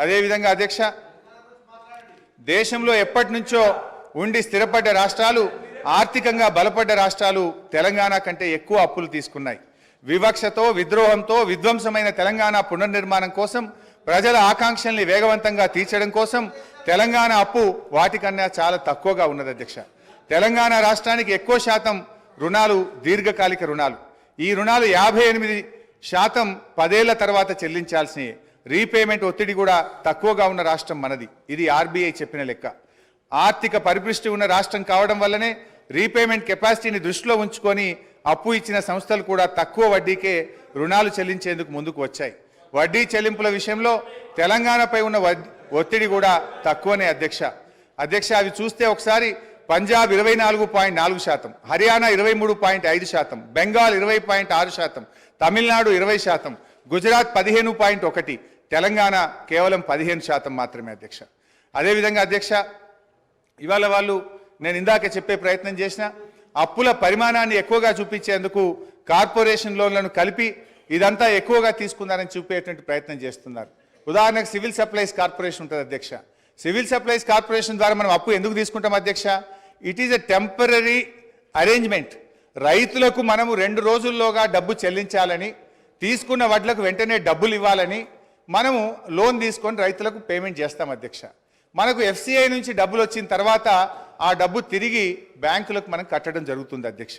అదేవిధంగా అధ్యక్ష దేశంలో ఎప్పటి నుంచో ఉండి స్థిరపడ్డ రాష్ట్రాలు ఆర్థికంగా బలపడ్డ రాష్ట్రాలు తెలంగాణ కంటే ఎక్కువ అప్పులు తీసుకున్నాయి. వివక్షతో విద్రోహంతో విధ్వంసమైన తెలంగాణ పునర్నిర్మాణం కోసం ప్రజల ఆకాంక్షల్ని వేగవంతంగా తీర్చడం కోసం తెలంగాణ అప్పు వాటికన్నా చాలా తక్కువగా ఉన్నది అధ్యక్ష. తెలంగాణ రాష్ట్రానికి ఎక్కువ శాతం రుణాలు దీర్ఘకాలిక రుణాలు. ఈ రుణాలు యాభై ఎనిమిది శాతం పదేళ్ళ తర్వాత చెల్లించాల్సినవి రీపేమెంట్ ఒత్తిడి కూడా తక్కువగా ఉన్న రాష్ట్రం మనది. ఇది ఆర్బీఐ చెప్పిన లెక్క. ఆర్థిక పరిపుష్టి ఉన్న రాష్ట్రం కావడం వల్లనే రీపేమెంట్ కెపాసిటీని దృష్టిలో ఉంచుకొని అప్పు ఇచ్చిన సంస్థలు కూడా తక్కువ వడ్డీకే రుణాలు చెల్లించేందుకు ముందుకు వచ్చాయి. వడ్డీ చెల్లింపుల విషయంలో తెలంగాణపై ఉన్న వడ్- ఒత్తిడి కూడా తక్కువనే అధ్యక్ష. అధ్యక్ష అవి చూస్తే ఒకసారి పంజాబ్ ఇరవై నాలుగు పాయింట్ నాలుగు శాతం హర్యానా ఇరవై మూడు పాయింట్ ఐదు శాతం బెంగాల్ ఇరవై పాయింట్ ఆరు శాతం తమిళనాడు ఇరవై శాతం గుజరాత్ పదిహేను పాయింట్ ఒకటి తెలంగాణ కేవలం పదిహేను శాతం మాత్రమే అధ్యక్ష. అదేవిధంగా అధ్యక్ష ఇవాళ వాళ్ళు నేను ఇందాక చెప్పే ప్రయత్నం చేసిన అప్పుల పరిమాణాన్ని ఎక్కువగా చూపించేందుకు కార్పొరేషన్ లోన్లను కలిపి ఇదంతా ఎక్కువగా తీసుకున్నారని చూపేటువంటి ప్రయత్నం చేస్తున్నారు. ఉదాహరణకు సివిల్ సప్లైస్ కార్పొరేషన్ ఉంటుంది అధ్యక్ష. సివిల్ సప్లైస్ కార్పొరేషన్ ద్వారా మనం అప్పు ఎందుకు తీసుకుంటాం అధ్యక్ష? It is a temporary arrangement రైతులకు మనము రెండు రోజుల్లోగా డబ్బు చెల్లించాలని తీసుకున్న వడ్లకు వెంటనే డబ్బులు ఇవ్వాలని మనము లోన్ తీసుకొని రైతులకు పేమెంట్ చేస్తాం అధ్యక్ష. మనకు ఎఫ్సిఐ నుంచి డబ్బులు వచ్చిన తర్వాత ఆ డబ్బు తిరిగి బ్యాంకులకు మనం కట్టడం జరుగుతుంది అధ్యక్ష.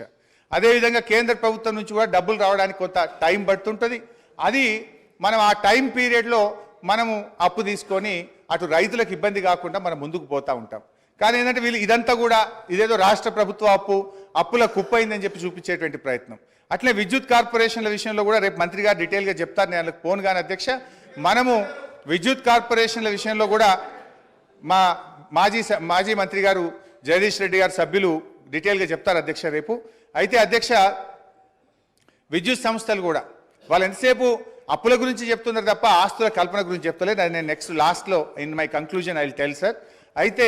అదేవిధంగా కేంద్ర ప్రభుత్వం నుంచి కూడా డబ్బులు రావడానికి కొంత టైం పడుతుంటుంది. అది మనం ఆ టైం పీరియడ్లో మనము అప్పు తీసుకొని అటు రైతులకు ఇబ్బంది కాకుండా మనం ముందుకు పోతా ఉంటాం. కానీ ఏంటంటే వీళ్ళు ఇదంతా కూడా ఇదేదో రాష్ట్ర ప్రభుత్వ అప్పు అప్పుల కుప్పైందని చెప్పి చూపించేటువంటి ప్రయత్నం. అట్లే విద్యుత్ కార్పొరేషన్ల విషయంలో కూడా రేపు మంత్రి గారు డీటెయిల్గా చెప్తారు. నేను ఫోన్ కానీ అధ్యక్ష మనము విద్యుత్ కార్పొరేషన్ల విషయంలో కూడా మా మాజీ మాజీ మంత్రి గారు జగదీష్ రెడ్డి గారు సభ్యులు డీటెయిల్గా చెప్తారు అధ్యక్ష రేపు. అయితే అధ్యక్ష విద్యుత్ సంస్థలు కూడా వాళ్ళు ఎంతసేపు అప్పుల గురించి చెప్తున్నారు తప్ప ఆస్తుల కల్పన గురించి చెప్తలేదు. అది నేను నెక్స్ట్ లాస్ట్లో in my conclusion I will tell sir. అయితే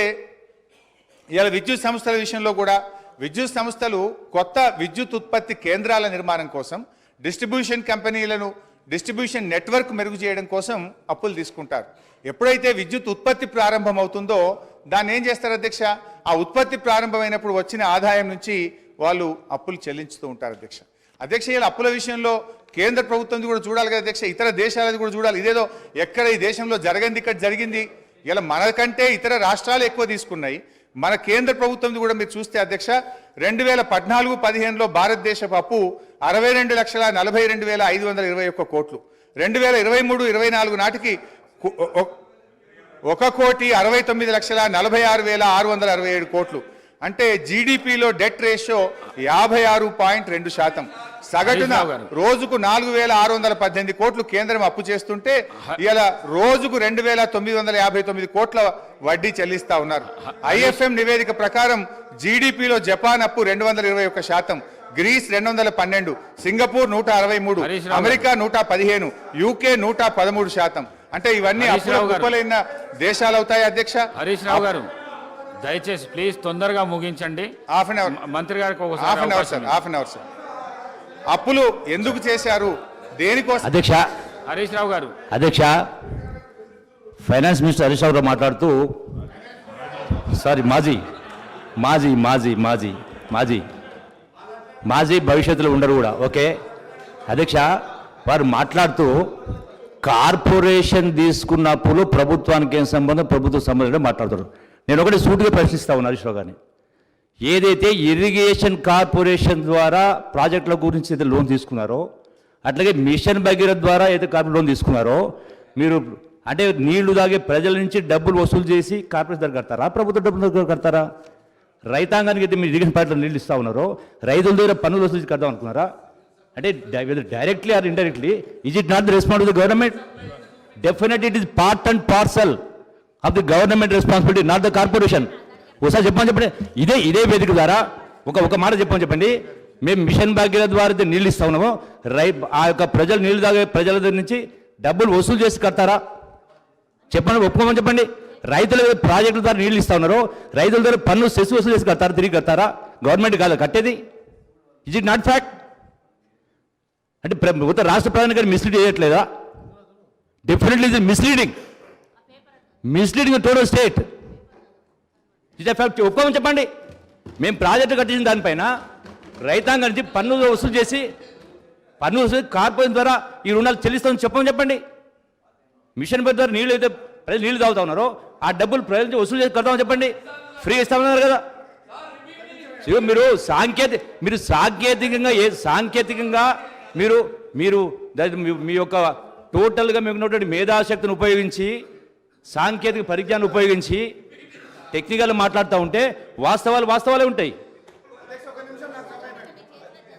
ఇవాళ విద్యుత్ సంస్థల విషయంలో కూడా విద్యుత్ సంస్థలు కొత్త విద్యుత్ ఉత్పత్తి కేంద్రాల నిర్మాణం కోసం డిస్ట్రిబ్యూషన్ కంపెనీలను డిస్ట్రిబ్యూషన్ నెట్వర్క్ మెరుగు చేయడం కోసం అప్పులు తీసుకుంటారు. ఎప్పుడైతే విద్యుత్ ఉత్పత్తి ప్రారంభమవుతుందో దాన్ని ఏం చేస్తారు అధ్యక్ష? ఆ ఉత్పత్తి ప్రారంభమైనప్పుడు వచ్చిన ఆదాయం నుంచి వాళ్ళు అప్పులు చెల్లించుతూ ఉంటారు అధ్యక్ష. అధ్యక్ష ఇలా అప్పుల విషయంలో కేంద్ర ప్రభుత్వం కూడా చూడాలి కదా అధ్యక్ష ఇతర దేశాలది కూడా చూడాలి. ఇదేదో ఎక్కడ ఈ దేశంలో జరగంది ఇక్కడ జరిగింది ఇలా మనకంటే ఇతర రాష్ట్రాలు ఎక్కువ తీసుకున్నాయి. మన కేంద్ర ప్రభుత్వం కూడా మీరు చూస్తే అధ్యక్ష రెండు వేల పద్నాలుగు పదిహేనులో భారతదేశపు అప్పు అరవై రెండు లక్షల నలభై రెండు వేల ఐదు వందల ఇరవై ఒక్క కోట్లు. రెండు వేల ఇరవై మూడు ఇరవై నాలుగు నాటికి ఒక కోటి అరవై తొమ్మిది లక్షల నలభై ఆరు వేల ఆరు వందల అరవై ఏడు కోట్లు. అంటే జీడిపిలో డెట్ రేషియో యాభై ఆరు పాయింట్ రెండు శాతం. సగటున. రోజుకు నాలుగు వేల ఆరు వందల పద్దెనిమిది కోట్లు కేంద్రం అప్పు చేస్తుంటే ఇలా రోజుకు రెండు వేల తొమ్మిది వందల యాభై తొమ్మిది కోట్ల వడ్డీ చెల్లిస్తా ఉన్నారు. ఐఎఫ్ఎం నివేదిక ప్రకారం జీడిపిలో జపాన్ అప్పు రెండు వందల ఇరవై ఒక్క శాతం గ్రీస్ రెండు వందల పన్నెండు సింగపూర్ నూట అరవై మూడు. అమెరికా నూట పదిహేను యూకే నూట పదమూడు శాతం. అంటే ఇవన్నీ అప్పుల దేశాలు అవుతాయి అధ్యక్ష? హరీష్ రావు గారు. దయచేసి ప్లీజ్ తొందరగా ముగించండి. హాఫ్ అన్ అవర్ మంత్రి గారికి ఒకసారి half an hour sir. Half an hour sir అప్పులు ఎందుకు చేశారు? దేనికోసం? అధ్యక్ష. హరీష్ రావు గారు. అధ్యక్ష ఫైనాన్స్ మినిస్టర్ హరీష్ రావు గారు మాట్లాడుతూ సారీ మాజీ మాజీ మాజీ మాజీ మాజీ మాజీ భవిష్యత్తులో ఉండరు కూడా. ఓకే? అధ్యక్ష వారు మాట్లాడుతూ కార్పొరేషన్ తీసుకున్నప్పుడు ప్రభుత్వానికి ఏం సంబంధం? ప్రభుత్వ సంబంధం మాట్లాడుతారు నేను ఒకటి సూటిగా ప్రశ్నిస్తా ఉన్నా హరీష్ గారిని. ఏదైతే ఇరిగేషన్ కార్పొరేషన్ ద్వారా ప్రాజెక్టుల గురించి అయితే లోన్ తీసుకున్నారో అట్లాగే మిషన్ భగీరథ ద్వారా అయితే కార్పొరేట్ లోన్ తీసుకున్నారో మీరు అంటే నీళ్ళు తాగే ప్రజల నుంచి డబ్బులు వసూలు చేసి కార్పొరేషన్ దగ్గర కడతారా? ప్రభుత్వ డబ్బుల దగ్గర కడతారా? రైతాంగానికి అయితే మీరు ఇరిగేషన్ పార్టీలో నీళ్ళు ఇస్తా ఉన్నారో రైతుల దగ్గర పన్నులు వసూలు కడదాం అనుకున్నారా? అంటే directly or indirectly is it not the response the government definite it is part and parcel of the government responsibility not the corporation ఒకసారి చెప్పమని చెప్పండి. ఇదే ఇదే వేదిక ద్వారా ఒక ఒక మాట చెప్పమని చెప్పండి. మేము మిషన్ భాగ్యత ద్వారా అయితే నీళ్ళు ఇస్తా ఉన్నాము. రై ఆ యొక్క ప్రజలు నీళ్ళు తాగే ప్రజల దగ్గర నుంచి డబ్బులు వసూలు చేసి కడతారా? చెప్పండి ఒప్పుకోమని చెప్పండి. రైతుల ప్రాజెక్టుల ద్వారా నీళ్ళు ఇస్తా ఉన్నారు. రైతుల ద్వారా పన్ను సెస్ వసూలు చేసి కడతారా తిరిగి కడతారా? గవర్నమెంట్ కాదు కట్టేది. ఇజ్ ఇట్ నాట్ ఫ్యాక్ట్ అంటే ప్ర- మొత్తం రాష్ట్ర ప్రధాని గారు మిస్లీడ్ చేయట్లేదా? Definitely is misleading misleading total state it effect ఒప్పుకోమని చెప్పండి. మేము ప్రాజెక్టు కట్టించిన దానిపైన రైతాంగం నుంచి పన్ను వసూలు చేసి పన్ను వసూలు కార్పొరేషన్ ద్వారా ఈ రుణాలు చెల్లిస్తామని చెప్పమని చెప్పండి. మిషన్ పేరు ద్వారా నీళ్ళు అయితే ప్రజలు నీళ్ళు తాగుతా ఉన్నారో ఆ డబ్బులు ప్రజల నుంచి వసూలు చేసి కడతామని చెప్పండి. ఫ్రీ ఇస్తామన్నారు కదా. మీరు సాంకేతిక మీరు సాంకేతికంగా ఏ సాంకేతికంగా మీరు మీరు మీ- మీ యొక్క టోటల్గా మీకు ఉన్నటువంటి మేధాశక్తిని ఉపయోగించి సాంకేతిక పరిజ్ఞానం ఉపయోగించి టెక్నికల్ మాట్లాడుతూ ఉంటే వాస్తవాలు వాస్తవాలే ఉంటాయి.